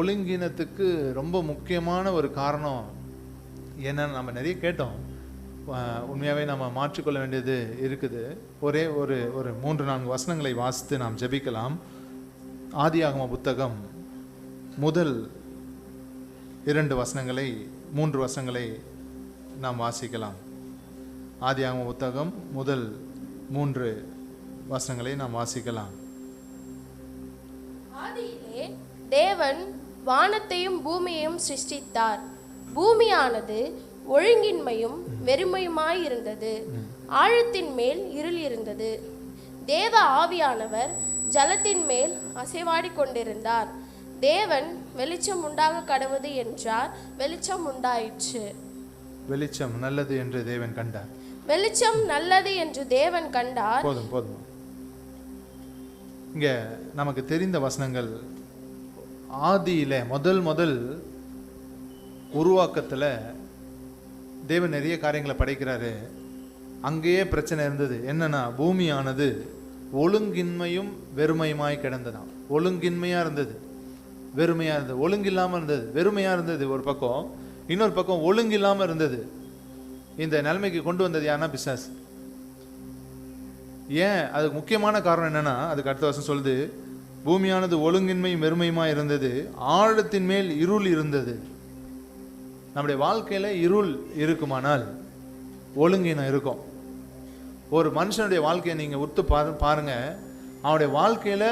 ஒழுங்கினத்துக்கு ரொம்ப முக்கியமான ஒரு காரணம் என்னன்னு நம்ம நிறைய கேட்டோம். உண்மையாகவே நம்ம மாற்றிக்கொள்ள வேண்டியது இருக்குது. ஒரே ஒரு ஒரு மூன்று நான்கு வசனங்களை வாசித்து நாம் ஜெபிக்கலாம். ஆதியாகம புத்தகம் முதல் இரண்டு வசனங்களை மூன்று வசனங்களை நாம் வாசிக்கலாம். ஆதியாகம புத்தகம் முதல் மூன்று வசனங்களை நாம் வாசிக்கலாம். தேவன் வானத்தையும் பூமியையும் சிருஷ்டித்தார். பூமியானது ஒழுங்கின்மையும் வெறுமையுமாயிருந்தது. ஆழத்தின் மேல் இருள் இருந்தது தேவ ஆவியானவர் ஜலத்தின் மேல் அசைவாடிக் கொண்டிருந்தார். தேவன் வெளிச்சம் உண்டாக கடவுது என்றார். வெளிச்சம் உண்டாயிற்று. வெளிச்சம் நல்லது என்று தேவன் கண்டார். வெளிச்சம் நல்லது என்று தேவன் கண்டார். போதும் போதும். இங்க நமக்கு தெரிந்த வசனங்கள் ஆதியில முதல் முதல் உருவாக்கத்தில் தேவன் நிறைய காரியங்களை படைக்கிறாரு. அங்கேயே பிரச்சனை இருந்தது. என்னன்னா பூமியானது ஒழுங்கின்மையும் வெறுமையுமாய் கிடந்ததாம். ஒழுங்கின்மையாக இருந்தது. வெறுமையாக இருந்தது. ஒழுங்கில்லாமல் இருந்தது. வெறுமையாக இருந்தது ஒரு பக்கம். இன்னொரு பக்கம் ஒழுங்கில்லாமல் இருந்தது. இந்த நிலைமைக்கு கொண்டு வந்தது யாருன்னா பிசாஸ் ஏன்? அதுக்கு முக்கியமான காரணம் என்னன்னா அதுக்கு அடுத்த வருஷம் சொல்லுது. பூமியானது ஒழுங்கின்மையும் வெறுமையுமா இருந்தது. ஆழத்தின் மேல் இருள் இருந்தது. நம்முடைய வாழ்க்கையில் இருள் இருக்குமானால் ஒழுங்கினம் இருக்கும். ஒரு மனுஷனுடைய வாழ்க்கையை நீங்கள் உத்து பாரு பாருங்கள் அவனுடைய வாழ்க்கையில்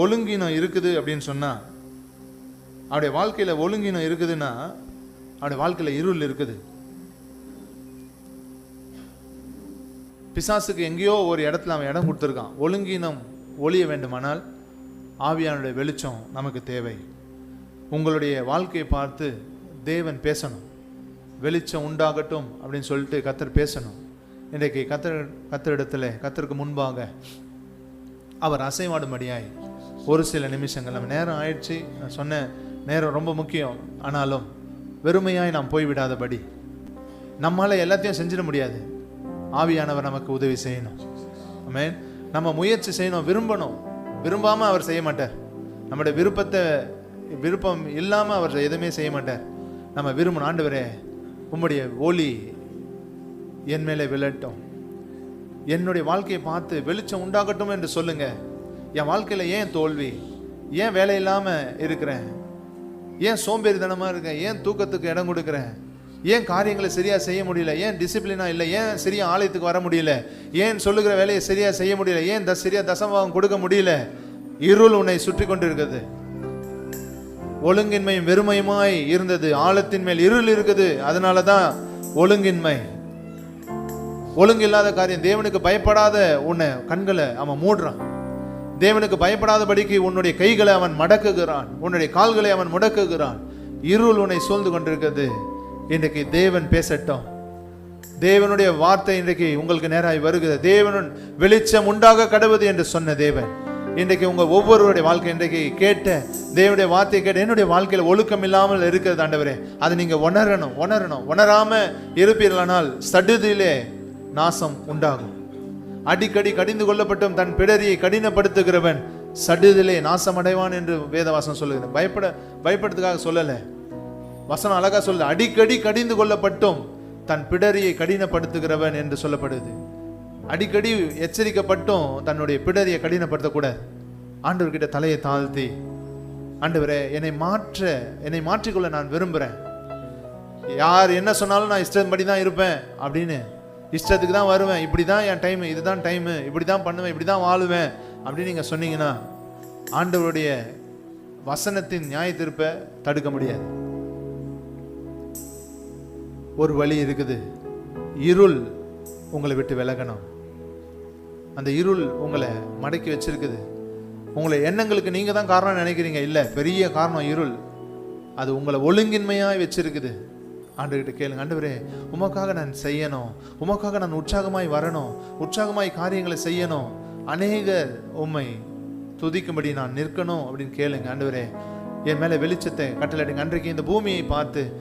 ஒழுங்கினம் இருக்குது அப்படின்னு சொன்னால் அவனுடைய வாழ்க்கையில் ஒழுங்கினம் இருக்குதுன்னா அவனுடைய வாழ்க்கையில் இருள் இருக்குது. பிசாசுக்கு எங்கேயோ ஒரு இடத்துல அவன் இடம் கொடுத்துருக்கான். ஒழுங்கினம் ஒழிய வேண்டுமானால் ஆவியானுடைய வெளிச்சம் நமக்கு தேவை. உங்களுடைய வாழ்க்கையை பார்த்து தேவன் பேசணும். வெளிச்சம் உண்டாகட்டும் அப்படின்னு சொல்லிட்டு கத்தர் பேசணும். இன்றைக்கு கத்தர் கத்தரிடத்தில் கத்தருக்கு முன்பாக அவர் அசைவாடும்படியாய் ஒரு சில நிமிஷங்கள் நம்ம நேரம் ஆயிடுச்சு. நான் சொன்ன நேரம் ரொம்ப முக்கியம். ஆனாலும் வெறுமையாய் நாம் போய்விடாதபடி நம்மளால் எல்லாத்தையும் செஞ்சிட முடியாது. ஆவியானவர் நமக்கு உதவி செய்யணும். ஆமென் நம்ம முயற்சி செய்யணும் விரும்பணும். விரும்பாமல் அவர் செய்ய மாட்டார். நம்முடைய விருப்பத்தை விருப்பம் இல்லாமல் அவர் எதுவுமே செய்ய மாட்டார். நம்ம விரும்பணும் ஆண்டவரே உம்முடைய ஒளி என் மேலே விழட்டும். என்னுடைய வாழ்க்கையை பார்த்து வெளிச்சம் உண்டாகட்டும் என்று சொல்லுங்க. என் வாழ்க்கையில் ஏன் தோல்வி? ஏன் வேலை இல்லாமல் இருக்கிறேன்? ஏன் சோம்பேறிதனமாக இருக்கேன்? ஏன் தூக்கத்துக்கு இடம் கொடுக்குறேன்? ஏன் காரியங்களை சரியாக செய்ய முடியல? ஏன் டிசிப்ளினா இல்லை? ஏன் சரியா ஆலயத்துக்கு வர முடியல? ஏன் சொல்லுகிற வேலையை சரியாக செய்ய முடியல? ஏன் த சரியா தசம்பாவம் கொடுக்க முடியல? இருள் உன்னை சுற்றி கொண்டிருக்கிறது. ஒழுங்கின்மையும் வெறுமையுமாய் இருந்தது. ஆழத்தின் மேல் இருள் இருக்குது. அதனால தான் ஒழுங்கின்மை. ஒழுங்கு இல்லாத காரியம். தேவனுக்கு பயப்படாத உன்னை கண்களை அவன் மூடுறான். தேவனுக்கு பயப்படாதபடிக்கு உன்னுடைய கைகளை அவன் மடக்குகிறான். உன்னுடைய கால்களை அவன் முடக்குகிறான். இருள் உன்னை சூழ்ந்து கொண்டிருக்கிறது. இன்றைக்கு தேவன் பேசட்டும். தேவனுடைய வார்த்தை இன்றைக்கு உங்களுக்கு நேராய் வருகிறது. தேவனுடன் வெளிச்சம் உண்டாக கடவுது என்று சொன்ன தேவன். இன்றைக்கு உங்கள் ஒவ்வொருவருடைய வாழ்க்கை இன்றைக்கு கேட்ட தேவனுடைய வார்த்தையை கேட்ட என்னுடைய வாழ்க்கையில் ஒழுக்கம் இல்லாமல் இருக்கிறது ஆண்டவரே. அதை நீங்கள் உணரணும் உணரணும். உணராமல் இருப்பீர்களானால் சடுதியிலே நாசம் உண்டாகும். அடிக்கடி கடிந்து கொள்ளப்பட்டும் தன் பிடரியை கடினப்படுத்துகிறவன் சடுதிலே நாசமடைவான் என்று வேதவாசம் சொல்லுகிறேன் பயப்பட பயப்படுறதுக்காக சொல்லலை. வசனம் அழகா சொல்ல அடிக்கடி கடிந்து கொள்ளப்பட்டும் தன் பிடரியை கடினப்படுத்துகிறவன் என்று சொல்லப்படுது. அடிக்கடி எச்சரிக்கப்பட்டும் தன்னுடைய பிடரியை கடினப்படுத்தக்கூடாது. ஆண்டவர்கிட்ட தலையை தாழ்த்தி ஆண்டவரே என்னை மாற்ற என்னை மாற்றிக்கொள்ள நான் விரும்புகிறேன் யார் என்ன சொன்னாலும் நான் இஷ்டப்படி தான் இருப்பேன் அப்படின்னு இஷ்டத்துக்கு தான் வருவேன். இப்படி தான் என் டைம் இதுதான் டைமு. இப்படி தான் பண்ணுவேன். இப்படி தான் வாழுவேன் அப்படின்னு நீங்கள் சொன்னீங்கன்னா ஆண்டவருடைய வசனத்தின் நியாய தடுக்க முடியாது. ஒரு வழி இருக்குது. இருள் உங்களை விட்டு விலகணும். அந்த இருள் உங்களை மடக்கி வச்சிருக்குது. உங்களை எண்ணங்களுக்கு நீங்கள் தான் காரணம் நினைக்கிறீங்க. இல்லை பெரிய காரணம் இருள். அது உங்களை ஒழுங்கின்மையாக வச்சிருக்குது. ஆண்டுகிட்ட கேளுங்க. ஆண்டவரே உமக்காக நான் செய்யணும். உமக்காக நான் உற்சாகமாய் வரணும். உற்சாகமாய் காரியங்களை செய்யணும். அநேகர் உம்மை துதிக்கும்படி நான் நிற்கணும் அப்படின்னு கேளுங்க. ஆண்டவரே என் மேலே வெளிச்சத்தை கட்டளை அன்றைக்கு இந்த பூமியை பார்த்து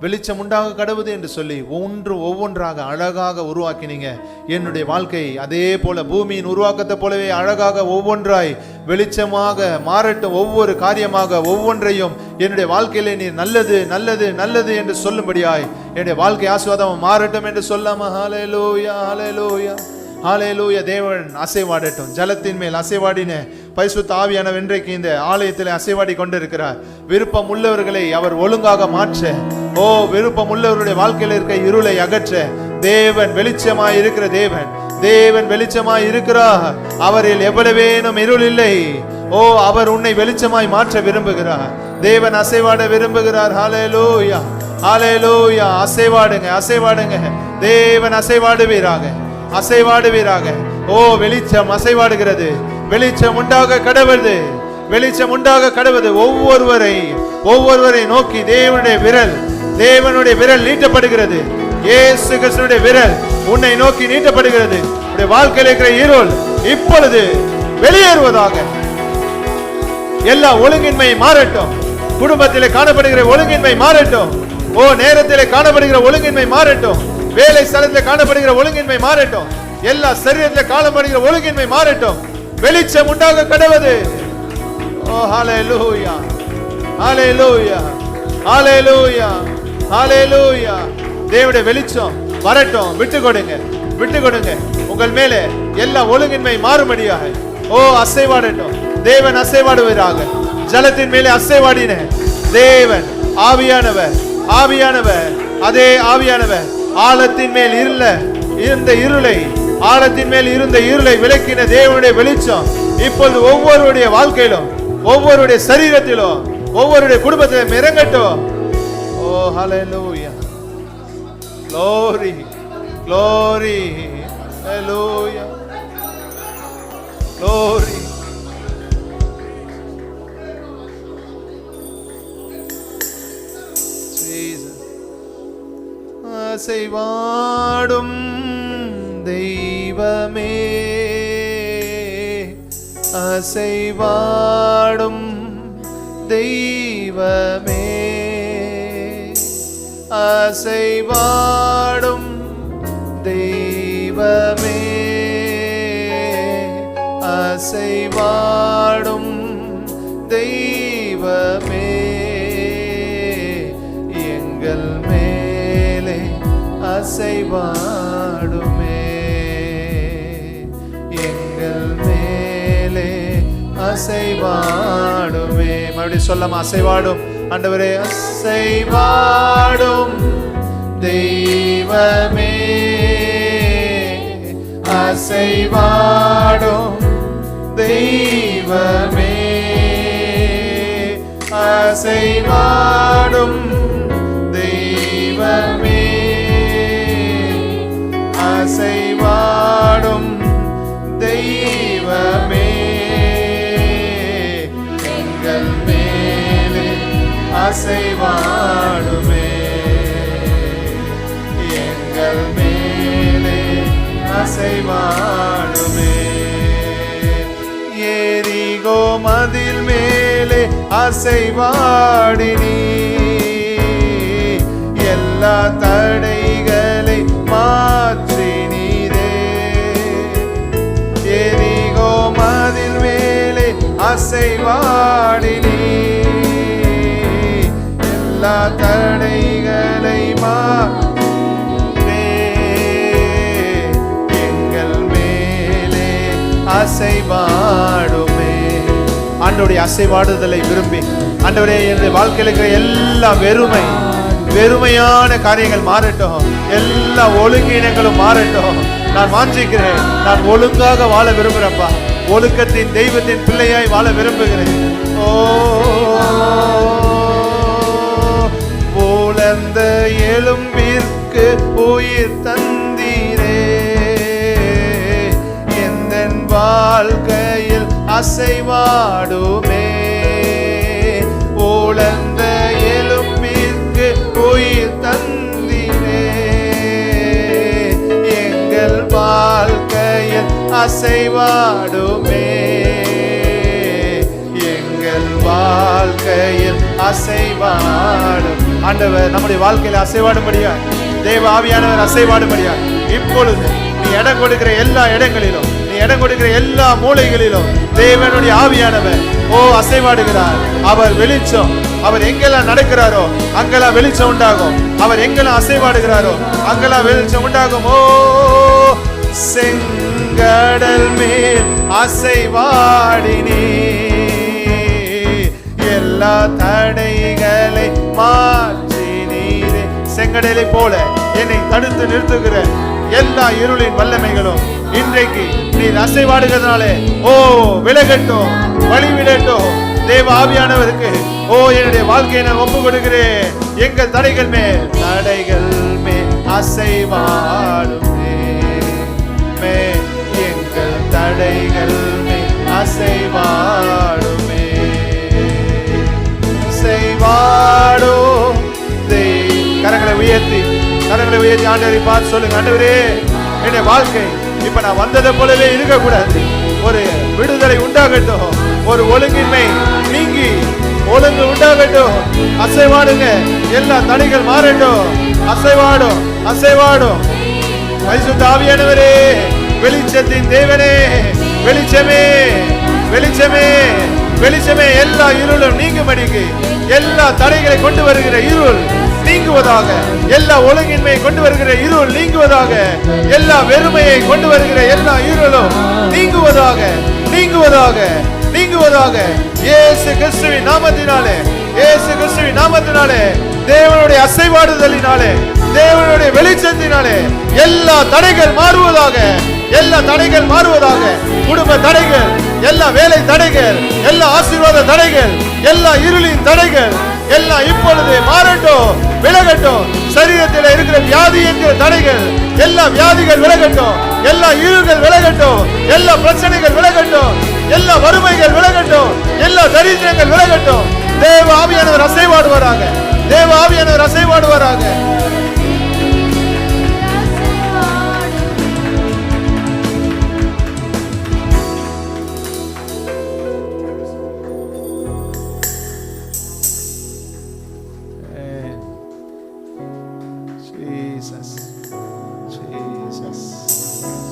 வெளிச்சம் உண்டாக கடவுது என்று சொல்லி ஒன்று ஒவ்வொன்றாக அழகாக உருவாக்கினீங்க. என்னுடைய வாழ்க்கை அதே போல பூமியின் உருவாக்கத்தை போலவே அழகாக ஒவ்வொன்றாய் வெளிச்சமாக மாறட்டும். ஒவ்வொரு காரியமாக ஒவ்வொன்றையும் என்னுடைய வாழ்க்கையிலே நீ நல்லது நல்லது நல்லது என்று சொல்லும்படியாய் என்னுடைய வாழ்க்கை ஆசுவாதம் மாறட்டும் என்று சொல்லாம ஹாலே லோயா ஹalleluya. தேவன் அசைவாடட்டும். ஜலத்தின் மேல் அசைவாடின பரிசுத்த ஆவியானவர் இன்றைக்கு இந்த ஆலயத்தில் அசைவாடி கொண்டிருக்கிறார். விருப்பம் உள்ளவர்களை அவர் ஒழுங்காக மாற்ற ஓ விருப்பம் உள்ளவருடைய வாழ்க்கையில் இருக்க இருளை அகற்ற தேவன் வெளிச்சமாய் இருக்கிற தேவன். தேவன் வெளிச்சமாய் இருக்கிறார். அவரில் எவ்வளவேனும் இருள் இல்லை. ஓ அவர் உன்னை வெளிச்சமாய் மாற்ற விரும்புகிறார். தேவன் அசைவாட விரும்புகிறார். ஹalleluya. ஹalleluya. அசைவாடுங்க அசைவாடுங்க. தேவன் அசைவாடுவீராக. அசைவாடுவீராக. ஓ வெளிச்சம் அசைவாடுகிறது. வெளிச்சம் உண்டாக கடவுது. வெளிச்சம் உண்டாக கடவுது. ஒவ்வொருவரை ஒவ்வொருவரை நோக்கி தேவனுடைய விரல் தேவனுடைய விரல் நீட்டப்படுகிறது. இயேசு கிறிஸ்துடைய விரல் உன்னை நோக்கி நீட்டப்படுகிறது. உன்னுடைய வாழ்க்கையில் இருக்கிற இருள் இப்பொழுது வெளியேறுவதாக. எல்லா ஒழுங்கின்மை மாறட்டும். குடும்பத்திலே காணப்படுகிற ஒழுங்கின்மை மாறட்டும். ஓ நேரத்திலே காணப்படுகிற ஒழுங்கின்மை மாறட்டும். வேலை ஸ்தலத்தில் காணப்படுகிற ஒழுங்கின்மை மாறட்டும். எல்லா சரீரத்தில் காணப்படுகிற ஒழுங்கின்மை மாறட்டும். வெளிச்சம் உண்டாக கடவுது ஓ ஹalleluya ஹாலே லூயா ஹalleluya. தேவனுடைய வெளிச்சம் வரட்டும். விட்டு கொடுங்க விட்டு கொடுங்க உங்கள் மேலே எல்லா ஒழுங்கின்மை மாறுபடியாக ஓ அசைவாடட்டும். தேவன் அசைவாடுவதாக ஜலத்தின் மேலே அசைவாடின. தேவன் ஆவியானவர். ஆவியானவர். அதே ஆவியானவர். ஆழத்தின் மேல் இருள இருந்த இருளை ஆழத்தின் மேல் இருந்த இருளை விளக்கின தேவனுடைய வெளிச்சம் இப்பொழுது ஒவ்வொருடைய வாழ்க்கையிலும் ஒவ்வொருடைய சரீரத்திலும் ஒவ்வொருடைய குடும்பத்திலும் இறங்கட்டும். ஓ ஹalleluya glory glory hallelujah glory Jesus அசைவாடும் தெய்வமே அசைவாடும் தெய்வமே அசைவாடும் தெய்வமே. அசைவாடும் தெய்வமே. எங்கள் மேலே அசைவாடுமே எங்கள் மேலே அசைவாடுமே மறுபடியும் சொல்லாம அசைவாடும் ஆண்டவரே அசைவாடும் தெய்வமே. அசைவாடும் தெய்வமே. அசைவாடும் அசைவாடுமே எங்கள் மேலே அசைவாடுமே ஏரிகோ மதில் மேலே அசைவாடினி எல்லா தடைகளை மாற்றினீரே ஏரிகோ மதில் மேலே அசைவாடினி எல்லா தடைகளை மாற்றே எங்கள் மேலே அசைவாடுமே. ஆண்டவருடைய அசைவாடுதலை விரும்பி ஆண்டவரே என்னுடைய வாழ்க்கையில் இருக்கிற எல்லா வெறுமை வெறுமையான காரியங்கள் மாறட்டும். எல்லா ஒழுங்கினங்களும் மாறட்டும். நான் வாஞ்சிக்கிறேன். நான் ஒழுங்காக வாழ விரும்புகிறேன்ப்பா ஒழுக்கத்தின் தெய்வத்தின் பிள்ளையாய் வாழ விரும்புகிறேன். ஓ அசைவாடுமே ஓழந்த எலும்பிற்கு உயிர் தந்தீரே எங்கள் வாழ்க்கையில் அசைவாடுமே எங்கள் வாழ்க்கையில் அசைவாடும் ஆண்டவர் நம்முடைய வாழ்க்கையில் அசைவாடும்படியா தேவ ஆவியானவர் அசைவாடும்படியா இப்பொழுது நீ இடம் கொடுக்கிற எல்லா இடங்களிலும் இடம் கொடுக்கிற எல்லா மூலைகளிலும் தேவனுடைய ஆவியானவர் ஓ அசைவாடுகிறார். அவர் வெளிச்சம் அவர் எங்கெல்லாம் நடக்கிறாரோ அங்கெல்லாம் வெளிச்சம் உண்டாகும். அவர் எங்கெல்லாம் அசைவாடுகிறாரோ அங்கெல்லாம் வெளிச்சம் உண்டாகும். ஓ செங்கடல் மேல் அசைவாடினே எல்லா தடைகளை மாற்றினீரே. செங்கடலை போல என்னை தடுத்து நிறுத்துகிற எல்லா இருளின் வல்லமைகளும் இன்றைக்கு நீர் அசைவாடுகிறதுனாலே ஓ விலகட்டும் வழிவிடட்டும். தேவ ஆவியானவருக்கு ஓ என்னுடைய வாழ்க்கையை நான் ஒப்பு கொடுக்கிறேன் எங்கள் தடைகள் மேல் தடைகள் மேல் அசைவாடுமே. மே எங்கள் தடைகள் மேல் அசைவாடுமே. செய்வாடோ கரங்களை உயர்த்தி கரங்களை உயர்த்தி ஆண்டவரை பார்த்து சொல்லுங்க. ஆண்டவரே என்னுடைய வாழ்க்கை இப்ப நான் வந்ததை போலவே இருக்கக்கூடாது. ஒரு விடுதலை உண்டாகட்டும். ஒரு ஒழுங்கின்மை நீங்கி ஒழுங்கு உண்டாகட்டும். அசைவாடுங்க. எல்லா தடைகள் மாறட்டும். அசைவாடும் அசைவாடும். பரிசுத்த ஆவியானவரே வெளிச்சத்தின் தேவனே வெளிச்சமே வெளிச்சமே வெளிச்சமே. எல்லா இருளும் நீங்கும்படிக்கு எல்லா தடைகளை கொண்டு வருகிற இருள் நீங்குவதாக எல்லா ஒழுங்கின்மையை கொண்டு வருகிற இருள் நீங்குவதாக எல்லா வெறுமையை கொண்டு வருகிற எல்லா இருளும் நீங்குவதாக நீங்குவதாக நீங்குவதாக. இயேசு கிறிஸ்துவின் நாமத்தினாலே இயேசு கிறிஸ்துவின் நாமத்தினாலே தேவனுடைய அசைவாடுதலினாலே தேவனுடைய வெளிச்சத்தினாலே எல்லா தடைகள் மாறுவதாக எல்லா தடைகள் மாறுவதாக. குடும்ப தடைகள் எல்லா வேலை தடைகள் எல்லா ஆசீர்வாத தடைகள் எல்லா இருளின் தடைகள் எல்லாம் இப்பொழுது மாறட்டும். விலகட்டும். சரீரத்தில் இருக்கிற வியாதி என்கிற தடைகள் எல்லா வியாதிகள் விலகட்டும். எல்லா இழுகள் விலகட்டும். எல்லா பிரச்சனைகள் விலகட்டும். எல்லா வறுமைகள் விலகட்டும். எல்லா தரித்திரங்கள் விலகட்டும். தேவ ஆவியானவர் அசைவாடுவாராக. தேவ ஆவியானவர் அசைவாடுவாராக. Jesus. Jesus.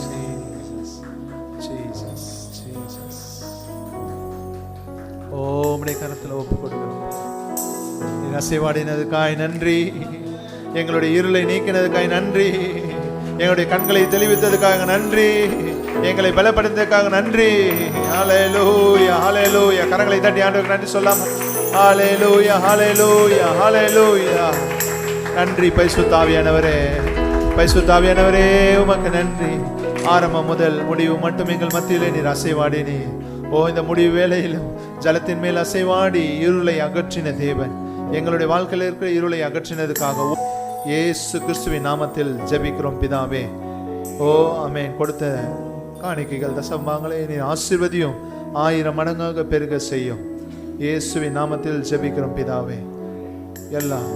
Jesus. Jesus. Jesus. ஓ கரத்தில் ஒப்பு கொடுக்கிறோம் அசைவாடினதுக்காய் நன்றி எங்களுடைய இருளை நீக்கினதுக்காய் நன்றி எங்களுடைய கண்களை தெளிவித்ததுக்காக நன்றி எங்களை பலப்படுத்ததுக்காக நன்றி ஹalleluya லூயா கரங்களை தட்டி ஆண்டவருக்கு நன்றி சொல்லாம ஹalleluya ஹalleluya லூயா நன்றி பைசுத்தாவியானவரே பைசுத்தாவியானவரே உமக்கு நன்றி. ஆரம்பம் முதல் முடிவு மட்டும் எங்கள் மத்தியிலே நீர் அசைவாடினி ஓ இந்த முடிவு வேலையிலும் ஜலத்தின் மேல் அசைவாடி இருளை அகற்றின தேவன். எங்களுடைய வாழ்க்கையில் இருக்கிற இருளை அகற்றினதுக்காக ஏசு கிறிஸ்துவின் நாமத்தில் ஜபிக்கிறோம் பிதாவே. ஓ அமேன் கொடுத்த காணிக்கைகள் தசம்பாங்களே நீ ஆசிர்வதியும் ஆயிரம் மடங்காக பெருக செய்யும். இயேசுவின் நாமத்தில் ஜெபிக்கிறோம் பிதாவே. எல்லாம்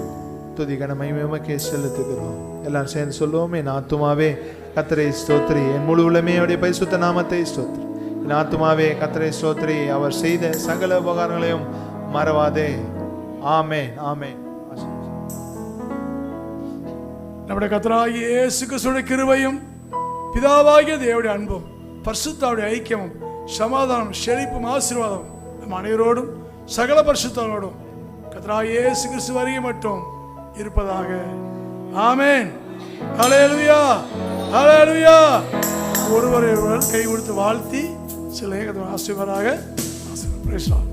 துதி கனமையும் உமக்கே செலுத்துகிறோம் எல்லாம் சேர்ந்து சொல்லுவோமே நாத்துமாவே ஆத்துமாவே கத்தரை ஸ்தோத்ரி என் முழு உலமே அவருடைய பரிசுத்த நாமத்தை ஸ்தோத்ரி என் ஆத்துமாவே கத்தரை ஸ்தோத்ரி அவர் செய்த சகல உபகாரங்களையும் மறவாதே ஆமே ஆமே நம்முடைய கத்தராகி இயேசுக்கு சுட கிருவையும் பிதாவாகிய தேவடைய அன்பும் பரிசுத்தாவுடைய ஐக்கியமும் சமாதானம் செழிப்பும் ஆசீர்வாதம் நம் அனைவரோடும் சகல பரிசுத்தாவோடும் கத்தராக இயேசு கிறிஸ்து வருகை மட்டும் இருப்பதாக. ஆமேன். ஹalleluya ஹalleluya. ஒருவரை ஒருவர் கை கொடுத்து வாழ்த்தி சில ஆசிரியராக ஆசீர்வாதம்